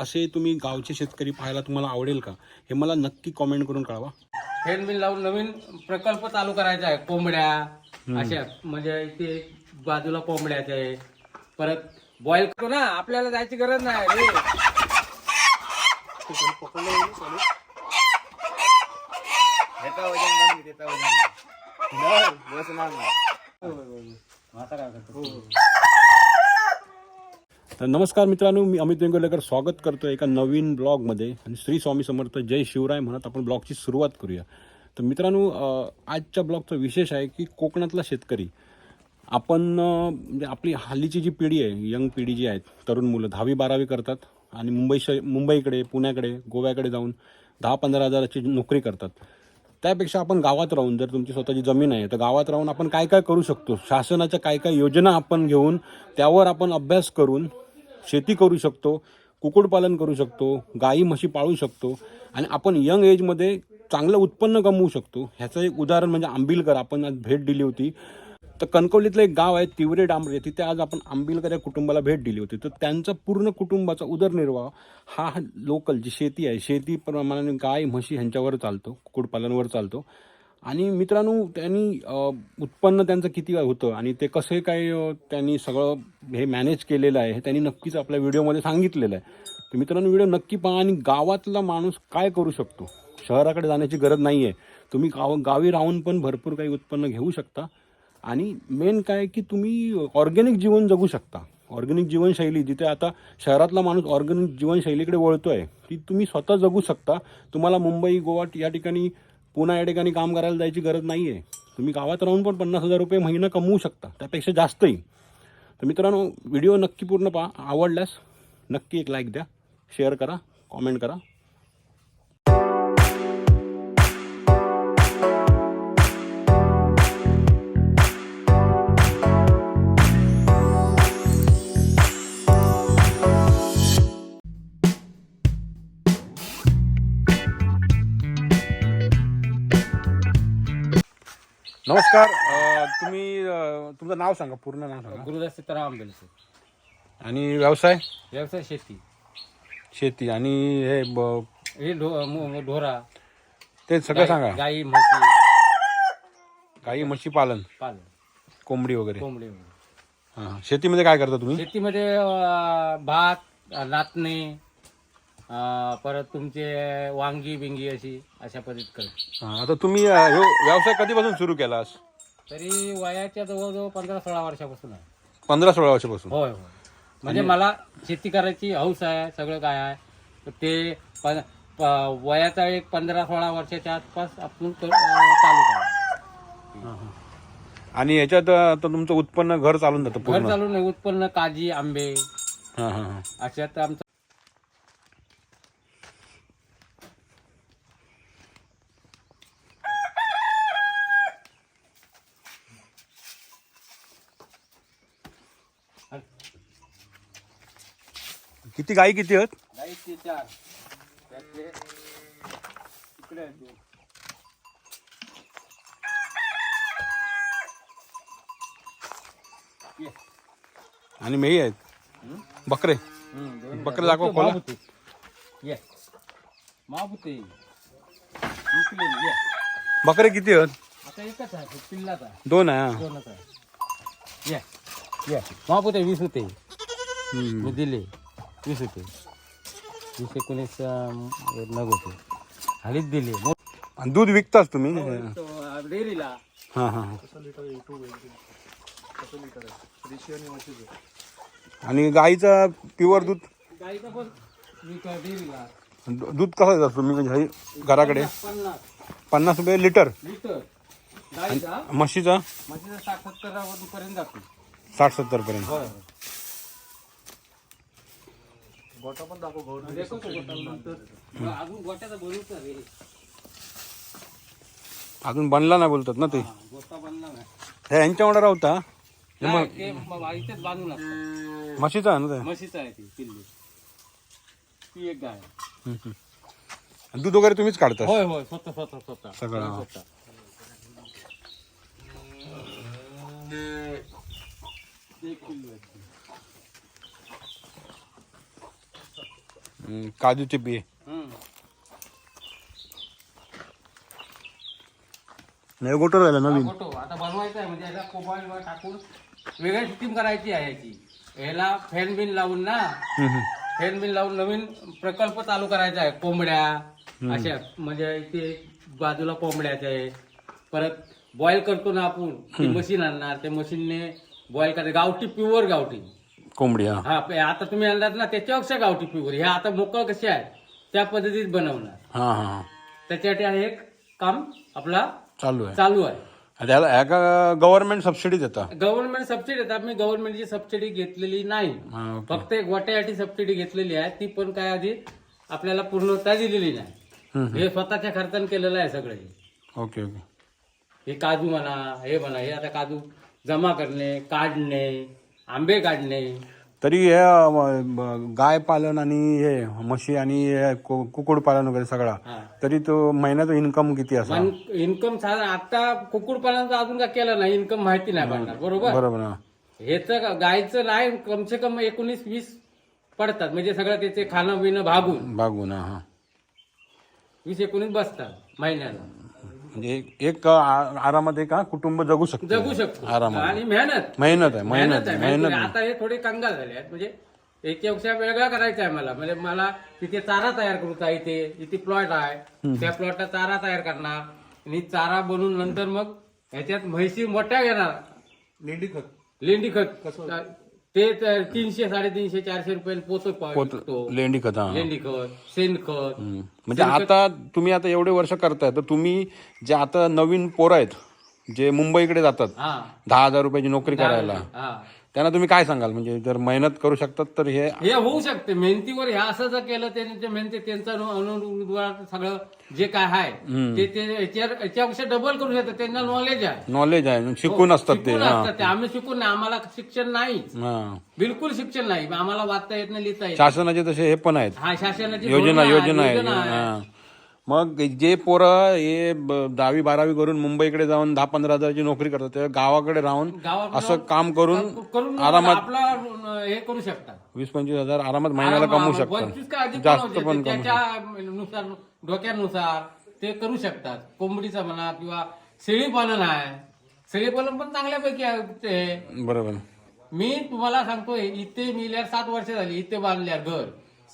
असे तुम्ही गावचे शेतकरी पाहायला तुम्हाला आवडेल का? हे मला नक्की कॉमेंट करून कळवा. हेडमिल लावून नवीन प्रकल्प चालू करायचा आहे. कोंबड्या अशा म्हणजे इथे बाजूला कोंबड्याचे. आहे परत बॉईल करू ना आपल्याला जायची गरज नाही रे. तर नमस्कार मित्रांनो मी अमित वेंगुर्लेकर स्वागत करतो एका नवीन ब्लॉगमध्ये. आणि श्री स्वामी समर्थ जय शिवराय म्हणत आपण ब्लॉगची सुरुवात करूया. तर मित्रांनो आजच्या ब्लॉगचा विशेष आहे की कोकणातला शेतकरी. आपण म्हणजे आपली हल्लीची जी पिढी आहे यंग पिढी जी आहेत तरुण मुलं दहावी बारावी करतात आणि मुंबई श मुंबईकडे पुण्याकडे गोव्याकडे जाऊन दहा पंधरा हजाराची नोकरी करतात. त्यापेक्षा आपण गावात राहून जर तुमची स्वतःची जमीन आहे तर गावात राहून आपण काय काय करू शकतो? शासनाच्या काय काय योजना आपण घेऊन त्यावर आपण अभ्यास करून शेती करू शकतो कुक्कुटपालन करू शकतो गाई म्हशी पाळू शकतो आणि आपण यंग एजमध्ये चांगलं उत्पन्न कमवू शकतो. ह्याचं एक उदाहरण म्हणजे आंबिलकर. आपण आज भेट दिली होती. तर कणकवलीतलं एक गाव आहे तिवरे डांबरे. तिथे आज आपण आंबिलकर या कुटुंबाला भेट दिली होती. तर त्यांचा पूर्ण कुटुंबाचा उदरनिर्वाह हा लोकल जी शेती आहे. शेती प्रमाणाने गाय म्हशी ह्यांच्यावर चालतो कुक्कुटपालनवर चालतो. आणि मित्रांनो त्यांनी उत्पन्न त्यांचं किती होतं आणि ते कसे काय त्यांनी सगळं हे मॅनेज केलेलं आहे हे त्यांनी नक्कीच आपल्या व्हिडिओमध्ये सांगितलेलं आहे. तर मित्रांनो व्हिडिओ नक्की पहा आणि गावातला माणूस काय करू शकतो? शहराकडे जाण्याची गरज नाही आहे तुम्ही गाव गावी राहून पण भरपूर काही उत्पन्न घेऊ शकता. आणि मेन काय की तुम्ही ऑर्गॅनिक जीवन जगू शकता. ऑर्गॅनिक जीवनशैली जिथे आता शहरातला माणूस ऑर्गॅनिक जीवनशैलीकडे वळतो आहे ती तुम्ही स्वतः जगू शकता. तुम्हाला मुंबई गोवा या ठिकाणी पुन्हा या ठिकाणी काम करायला जायची गरज नाही आहे तुम्ही गावात राहून पण पन्नास हजार रुपये महिना कमवू शकता. त्यापेक्षा जास्तही. तर मित्रांनो व्हिडिओ नक्की पूर्ण पहा. आवडल्यास नक्की एक लाईक द्या शेअर करा कॉमेंट करा. नमस्कार अ, तुम्ही अ, तुमचं नाव सांगा पूर्ण नाव सांगा. गुरुदास सीताराम आंबेलचे आणि व्यवसाय? व्यवसाय शेती. शेती. आणि हे ब- हे ढो- मु- ढोरा. ते सगळं सांगा. गाई म्हशी. गाई म्हशी पालन. पालन. कोंबडी वगैरे. कोंबडी वगैरे. हां शेतीमध्ये काय करता तुम्ही? शेतीमध्ये अं, भात नाचणे अं, परत तुमचे वांगी बिंगी अशी अशा पद्धतीत करतो हां, आता तुम्ही अ, ह्यो व्यवसाय कधीपासून सुरू केलास? तरी वयाच्या जवळजवळ पंधरा सोळा वर्षापासून आहे. पंधरा सोळा वर्षापासून? होय होय. म्हणजे मला शेती करायची हौस आहे सगळं काय आहे. तर ते प- प- वयाचा एक पंधरा सोळा वर्षाच्या आसपास आपण अं, चालू करा. आणि अ, आता तुमचं उत्पन्न घर चालून जातं घर चालून उत्पन्न काजी आंबे. हां हां हां. अशात आमचं किती गाई किती आहेत? गाईचे चार. त्यातले इकडे आहेत दोन. ये. आणि मेही आहेत? बकरे? हम्म, दोन बकरे. दाखवा खोला. ये. ये. बकरे किती आहेत? आता एकच आहे पिल्लाच आहे. दोन आहे हां. दोनच आहे. ये. ये. मापुते वीस होते हम्म. मी दिले. वीस होते. वीस एकोणीस नग होते. हालीच दिले. आणि दूध विकताच तुम्ही? डेअरीला. हां हां हां. आणि गाईचं प्युअर दूध? गाईचा पण विक- डेअरीला. दू- दूध कसं देतात तुम्ही? म्हणजे हे घराकडे? पन्नास रुपये लिटर. म्हशीचा? म्हशीचा साठ सत्तर पर्यंत जातो. साठ सत्तर पर्यंत गोटा पण दाखव अजून गोट्याचा बनवतो रे अजून बनला नाही बोलतात ना ते. गोटा बनला नाही. हे यांच्याकडे राहता इथेच बांधून म्हशीचा आहे ना ते? म्हशीचं आहे ती पिल्ली. ती एक गाय आहे. हम्म, हम्म. आणि दूध वगैरे तुम्हीच काढता? होय होय स्वतः स्वतः स्वतः. सगळं, हा. स्वतः. एक पिल्लू हम्म, काजूचे बिये हम्म. नाही गोटर राहिला हा, नवीन आता बनवायचा आहे म्हणजे याला मोबाईल वर टाकून वेगळी सिस्टीम करायची आहे याची. याला फॅन बिन लावून ना हम्म, हम्म. फॅन बिन लावून नवीन प्रकल्प चालू करायचा आहे कोंबड्या. अशा म्हणजे इथे बाजूला कोंबड्याचे. आहे परत बॉईल करतो ना आपण ती मशीन आणणार. त्या मशीनने बॉईल करायचं. गावठी प्युअर गावठी. कोंबडी हा. हा पे- आता तुम्ही आणलात ना त्याच्यापेक्षा गावठी प्युअर ह्या आता मोकळ कसे आहे? त्या पद्धतीत बनवणार. हा हा हा. त्याच्यासाठी हे एक काम आपला चालू आहे. चालू आहे. त्याला ह्या का गव्हर्नमेंट सबसिडी देतात गव्हर्नमेंट सबसिडी देतात मी गव्हर्नमेंटची सबसिडी घेतलेली नाही. हा ओके. फक्त एक वाट्यासाठी सबसिडी घेतलेली आहे. ती पण काय आधी आपल्याला पूर्णता दिलेली नाही. हम्म, हे स्वतःच्या खर्चाने केलेलं आहे सगळं हे. Okay okay. हे काजू म्हणा हे म्हणा हे आता काजू जमा करणे काढणे आंबे काढणे. तरी हे अं, गाय पालन आणि हे म्हशी आणि हे कु- कुकुड पालन वगैरे सगळा हा. तरी तो महिन्याचा इन्कम किती असा? पण इन्कम साधारण आता कुक्कुटपालनाचं अजून काय केलं नाही इन्कम माहिती नाही पडणार बरोबर. बरोबर? ना हे. तर गायचं नाही कमसे कम एकोणीस वीस पडतात म्हणजे सगळं त्याचे खाणं पिणं भागून बागून हा. वीस एकोणीस बसतात महिन्याला. म्हणजे एक- एक आ- आरामात एक हा कुटुंब जगू शकतो. जगू शकतो. आरामात. आणि मेहनत. मेहनत आहे मेहनत आहे. आहे, मेहनत. आहे. आता हे थोडे कंगाल झाले आहेत. म्हणजे याच्यापेक्षा वेगळा करायचा आहे मला. म्हणजे मला तिथे चारा तयार करूचा आहे इथे. इथे प्लॉट आहे. त्या प्लॉटला चारा तयार करणार. आणि चारा बनवून नंतर मग ह्याच्यात म्हैशी मोठ्या घेणार. लेंडी खत. लेंडी खत. ते तर तीनशे साडेतीनशे चारशे रुपये पोत पोत. लेंडी खत हा. लेंडी खत शेणखत. हम्म. म्हणजे आता तुम्ही आता एवढे वर्ष करताय तर तुम्ही जे आता नवीन पोरं आहेत जे मुंबईकडे जातात हा. दहा हजार रुपयाची नोकरी करायला हा. त्यांना तुम्ही काय सांगाल? म्हणजे जर मेहनत करू शकतात तर हे हे होऊ शकते. मेहनतीवर हे असं जर केलं त्यांनी ते मेहनती त्यांचा अनुवाद सगळं जे काय आहे ते ते याच्यावर- याच्यापेक्षा डबल करू शकतात. त्यांना नॉलेज आहे. नॉलेज आहे. शिकून असतात ते. शिकून हा. असतात ते. आम्ही शिकून नाही. आम्हाला शिक्षण नाही. हा. बिलकुल शिक्षण नाही. आम्हाला वाचता येत नाही लिहिता येत शासनाचे तसे हे पण आहेत. हा शासनाची योजना धोरणं आहे, योजना आहे. योजना आहे. हा. मग जे पोरं हे ब- दहावी बारावी करून मुंबईकडे जाऊन दहा पंधरा हजाराची नोकरी करतात ते गावाकडे राहून गावाकडं असं काम करून करून आरामात आपला अं, हे करू शकतात. वीस पंचवीस हजार आरामात महिन्याला कमवू पंचवीस का अधिक शकतात. जास्त पण. कमवू डोक्यानुसार ते करू शकतात. कोंबडीचा म्हणा किंवा शेळी पालन आहे. शेळी पालन पण चांगल्यापैकी आहे ते. शकतात. बरोबर. मी तुम्हाला सांगतोय इथे मिल्यावर सात वर्ष झाली इथे बांधल्यावर घर.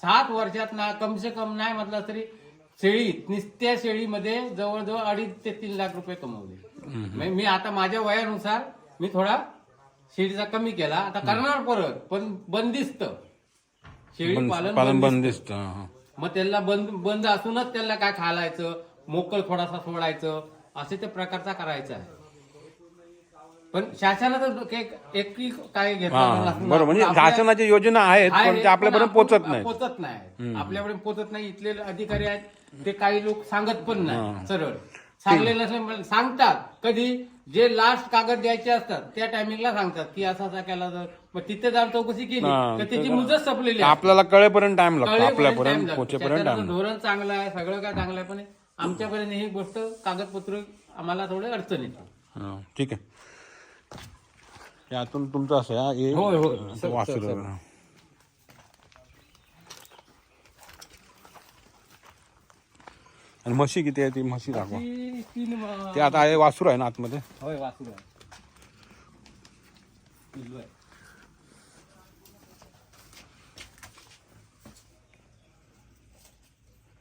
सात वर्षात ना कमसे कम नाही म्हटलं तरी शेळी निस्त्या शेळीमध्ये जवळजवळ अडीच ते तीन लाख रुपये कमवले. म्हणजे मी आता माझ्या वयानुसार मी थोडा शेळीचा कमी केला. आता करणार परत पण बंदिस्त. शेळी पालन पालन बंदिस्त. हा. मग त्याला बंद बंद असूनच त्याला काय खालायचं? मोकळ थोडासा सोडायचं? असे ते प्रकारचा करायचा आहे. पण शासनाचं एक- एकही काय हा, घेतलं. बरोबर म्हणजे शासनाच्या योजना आहेत आहे, पण ते आपल्यापर्यंत पोहोचत नाही पोचत नाही. आपल्यापर्यंत पोचत नाही. इथले अधिकारी आहेत ते काही लोक सांगत पण नाही. सरळ. सांगले नसले म्हण- सांगतात. कधी? जे लास्ट कागद द्यायचे असतात त्या टायमिंगला सांगतात की असा असा केला तर. मग तिथे जाऊन चौकशी केली हा, तर त्याची मुदत संपलेली आहे. आपल्याला कळेपर्यंत टाइम लागतो. कळेपर्यंत time आपल्यापर्यंत लागतो. पोचेपर्यंत शासनाचं टाइम धोरण चांगलं आहे सगळं काय चांगलं आहे पण आमच्यापर्यंत ही गोष्ट कागदपत्र आम्हाला थोडे अडचण येते. ठीक आहे. यातून तुमचं असं आहे, हा, हे होय, होय. असं वासरू. आणि म्हशी किती आहे ती? म्हशी दाखवा. ती तीन म- ते आता आहे वासरू आहे ना आतमध्ये? होय वासरू आहे. पिल्लू आहे.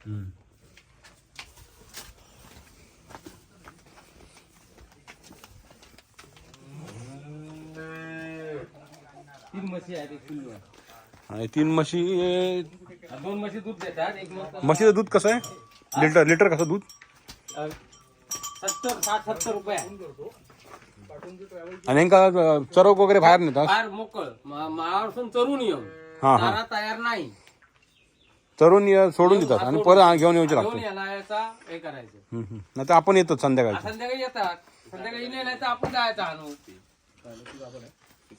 तीन म्हशी आहेत एक पिल्लू आहे आणि तीन म्हशी दोन म्हशी दूध देतात एक मस्त म्हशीचं दूध कसं आहे? लिटर लिटर कसं दूध? अ, सत्तर साठ सत्तर रुपये. आहे. आणि यांका चरक वगैरे बाहेर नेतात? मोकळ. महाराष्ट्रून चरून येऊ हा, हा. चारा तयार नाही. चरून ये- सोडून देतात. आणि परत आ- घेऊन यायचे घेऊन लागते हे करायचं. नाही तर आपण येतो संध्याकाळी संध्याकाळी येतात. संध्याकाळी नाही नाही तर आपण जायचं आणू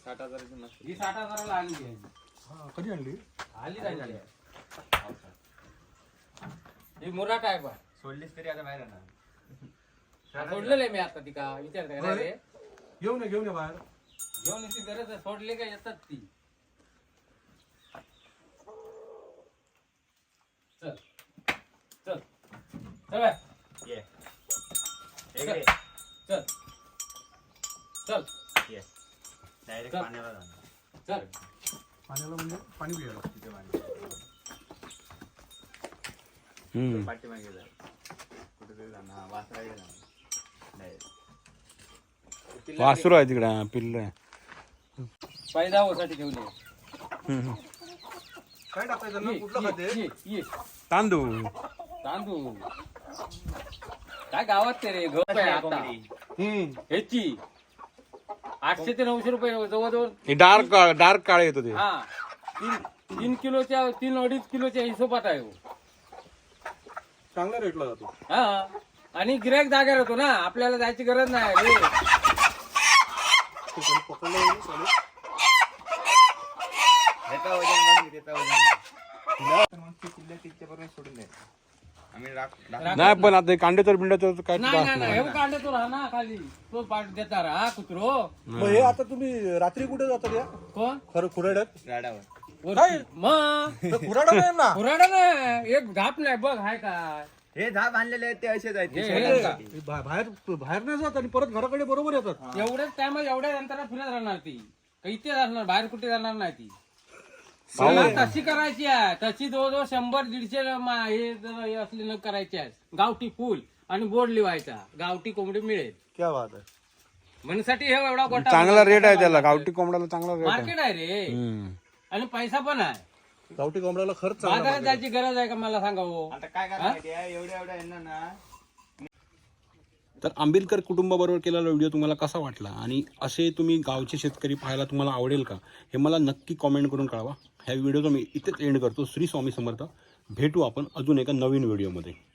ही साठ हजाराला आणली आहे. कधी आणली? आली नाही ही मुराट आहे बा सोडलीस तरी आता बाहेर येणार. सोडलेलं आहे मी आता ती का? विचारते का रे? घेऊन ये घेऊन ये बाहेर. घेऊन येते गरज आहे. सोडले का येतात ती? चल. चल. चल बाय. ये. इकडे चल. चल. ये. डायरेक्ट चल. पाण्याला जाणार चल. पाण्याला म्हणजे पाणी पियाला तिथे पाणी. पाठीमागे जा. कुठेतरी जाणार हा वासराकडे जाणार डायरेक्ट. वासरू आहे तिकडे. हा, पिल्लं आहे. फायदा होसाठी. हम्म. काय टाकायचं? ना ये, कुठलं ये, खाते? ये, ये. तांदूळ. तांदूळ. काय गावात ते रे? गप आहे आता. हम्म. ह्याची. आठशे ते नऊशे रुपये जवळजवळ हे डार्क डार्क काळे येतो ते. हा. तीन तीन किलोच्या तीन अडीच किलोच्या हिशोबात आहे हो. चांगला रेटला जातो. हा. आणि गिरायक जागेवर होतो ना आपल्याला जायची गरज नाही रे. ते कोणी पकडलं वगैरे चालेल? ह्याचा वजन बघ त्याचा वजन मग ती किल्ल्या तिच्या बरोबर सोडून द्यायचं राख- नाही पण आता कांडे तर बिंड्याचं काय नाही त्रास नाही नाही. नाही हे काढले तो राहा ना खाली. तो पाठ देता राहा कुत्रो. मग हे आता तुम्ही रात्री कुठे जातात या? कोण? खरं खुराड्यात राडावर. वरती. मग? खुराडा नाही ना. नाही एक धाप नाही बघ हाय काय हे झाप आणलेले आहेत ते असेच आहेत. ते हे- हे. सोडायसाठी. हे बा- बाहेर बाहेर नाही जात आणि परत घराकडे बरोबर येतात. एवढ्याच टाइम एवढ्या अंतरात फिरत राहणार ती. का इथे राहणार बाहेर कुठे जाणार नाही ती. तशी करायची आहे. तशी जवळजवळ शंभर दीडशे मा- हे जर हे असले न करायची आहे गावठी फुल आणि बोर्ड लिवायचा. गावठी कोंबडी मिळेल. क्या बात आहे. म्हणसाठी हे एवढा गोटा चांगला रेट आहे त्याला. गावठी कोंबड्याला चांगला रेट आहे. मार्केट आहे रे. हम्म. आणि पैसा पण आहे. गावठी कोंबड्याला खर्च चांगला बाजारात जायची गरज आहे का मला सांगा हो? आता काय आहे एवढ्या एवढ्या यांना ना तर आंबेडकर कुटुंबाबरोबर केलेला व्हिडिओ तुम्हाला कसा वाटला? आणि असे तुम्ही गावचे शेतकरी पाहायला तुम्हाला आवडेल का? हे मला नक्की कॉमेंट करून कळवा. ह्या व्हिडिओचा मी इथेच एंड करतो. श्री स्वामी समर्थ. भेटू आपण अजून एका नवीन व्हिडिओमध्ये.